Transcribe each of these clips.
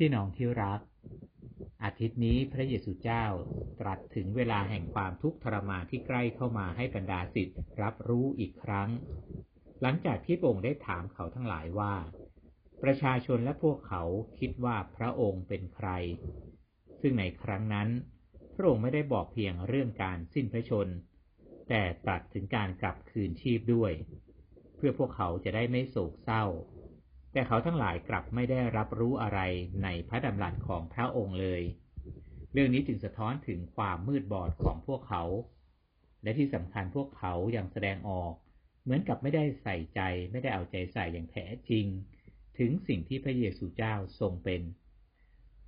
พี่น้องที่รัก อาทิตย์นี้พระเยซูเจ้าตรัสถึงเวลาแห่งความทุกข์ทรมานที่ใกล้เข้ามาให้บรรดาสิทธิ์รับรู้อีกครั้ง หลังจากที่พระองค์ได้ถามเขาทั้งหลายว่า ประชาชนและพวกเขาคิดว่าพระองค์เป็นใคร ซึ่งในครั้งนั้น พระองค์ไม่ได้บอกเพียงเรื่องการสิ้นพระชน แต่ตรัสถึงการกลับคืนชีพด้วย เพื่อพวกเขาจะได้ไม่โศกเศร้า แต่เขาทั้งหลายกลับไม่ได้รับรู้อะไรในพระดำรัสของพระองค์เลย เรื่องนี้จึงสะท้อนถึงความมืดบอดของพวกเขา และที่สำคัญพวกเขายังแสดงออก เหมือนกับไม่ได้ใส่ใจไม่ได้เอาใจใส่อย่างแท้จริง ถึงสิ่งที่พระเยซูเจ้าทรงเป็น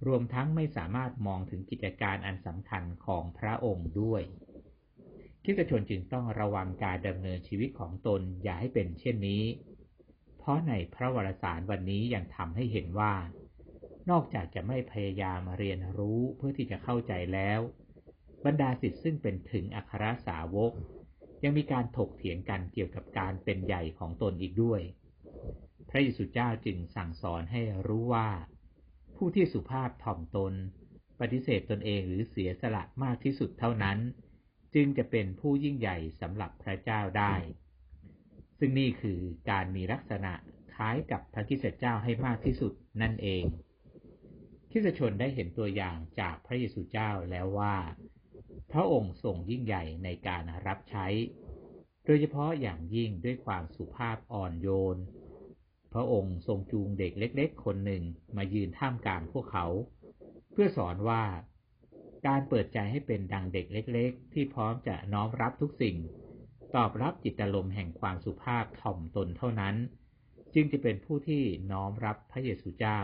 รวมทั้งไม่สามารถมองถึงกิจการอันสำคัญของพระองค์ด้วยคริสตชนจึงต้องระวังการดำเนินชีวิตของตนอย่าให้เป็นเช่นนี้ ราะในพระวรสารวันนี้ยังทำให้เห็นว่า นอกจากจะไม่พยายามเรียนรู้เพื่อที่จะเข้าใจแล้ว บรรดาสิทธิ์ซึ่งเป็นถึงอัครสาวก ยังมีการถกเถียงกันเกี่ยวกับการเป็นใหญ่ของตนอีกด้วย พระเยซูเจ้าจึงสั่งสอนให้รู้ว่า ผู้ที่สุภาพถ่อมตน ปฏิเสธตนเองหรือเสียสละมากที่สุดเท่านั้น จึงจะเป็นผู้ยิ่งใหญ่สำหรับพระเจ้าได้ ซึ่งนี่คือการมีลักษณะคล้ายกับพระคิสเจ้าให้มากที่สุดนั่นเองคิสชนได้เห็นตัวอย่างจากพระเยซูเจ้าแล้วว่า พระองค์ทรงยิ่งใหญ่ในการรับใช้ โดยเฉพาะอย่างยิ่งด้วยความสุภาพอ่อนโยน พระองค์ทรงจูงเด็กเล็ก ๆ คนหนึ่งมายืนท่ามกลางพวกเขา เพื่อสอนว่าการเปิดใจให้เป็นดังเด็กเล็ก ๆ ที่พร้อมจะน้อมรับทุกสิ่ง ตอบรับจิตลมแห่งความสุภาพถ่อมตนเท่านั้น จึงจะเป็นผู้ที่น้อมรับพระเยซูเจ้า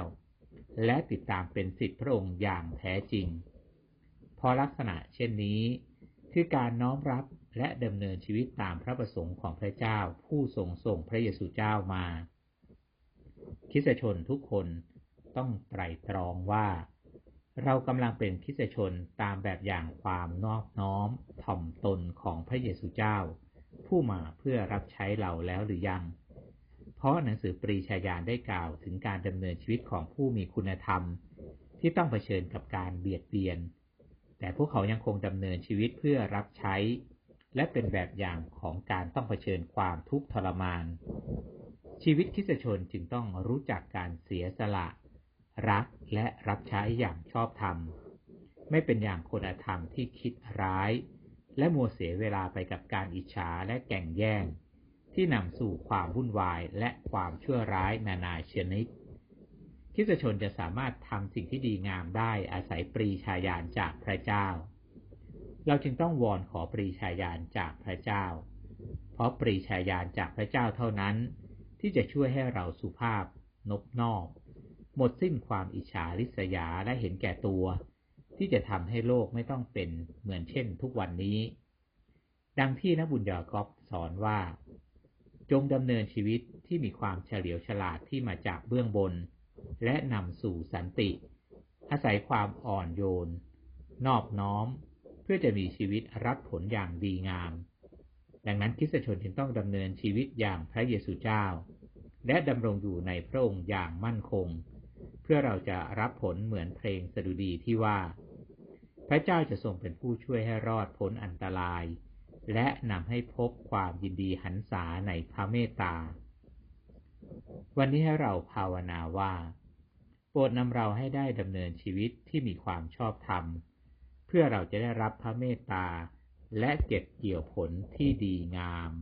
และติดตามเป็นสิทธิพระองค์อย่างแท้จริง เพราะลักษณะเช่นนี้ คือการน้อมรับและดำเนินชีวิตตามพระประสงค์ของพระเจ้าผู้ทรงส่งพระเยซูเจ้ามา คิสชนทุกคนต้องไตรตรองว่า เรากำลังเป็นคิสชนตามแบบอย่างความนอบน้อมถ่อมตนของพระเยซูเจ้า ผู้มาเพื่อรับใช้เราแล้วหรือยัง เพราะหนังสือปรีชาญาณได้กล่าวถึงการดำเนินชีวิตของผู้มีคุณธรรม ที่ต้องเผชิญกับการเบียดเบียน แต่พวกเขายังคงดำเนินชีวิตเพื่อรับใช้ และเป็นแบบอย่างของการต้องเผชิญความทุกข์ทรมาน ชีวิตคิสชนจึงต้องรู้จักการเสียสละ รักและรับใช้อย่างชอบธรรม ไม่เป็นอย่างคนอธรรมที่คิดร้าย และมัวเสียเวลาไปกับการอิจฉาและแก่งแย่ง ที่นำสู่ความวุ่นวายและความชั่วร้ายนานาชนิดคิสชนจะสามารถทำสิ่งที่ดีงามได้อาศัยปรีชาญาณจากพระเจ้า เราจึงต้องวอนขอปรีชาญาณจากพระเจ้า เพราะปรีชาญาณจากพระเจ้าเท่านั้น ที่จะช่วยให้เราสุภาพ นบนอบ หมดสิ้นความอิจฉาริษยาและเห็นแก่ตัว ที่จะทำให้โลกไม่ต้องเป็นเหมือนเช่นทุกวันนี้ ดังที่นักบุญยากอบสอนว่า จงดำเนินชีวิตที่มีความเฉลียวฉลาดที่มาจากเบื้องบน และนำสู่สันติ อาศัยความอ่อนโยน นอบน้อม เพื่อจะมีชีวิตรับผลอย่างดีงาม ดังนั้นคริสตชนจึงต้องดำเนินชีวิตอย่างพระเยซูเจ้า และดำรงอยู่ในพระองค์อย่างมั่นคง เพื่อเราจะรับผลเหมือนเพลงสดุดีที่ว่า พระเจ้าจะทรงเป็นผู้ช่วยให้รอดพ้นอันตราย และนำให้พบความยินดีหันษาในพระเมตตา วันนี้ให้เราภาวนาว่าโปรดนำเราให้ได้ดำเนินชีวิตที่มีความชอบธรรม เพื่อเราจะได้รับพระเมตตาและเก็บเกี่ยวผลที่ดีงาม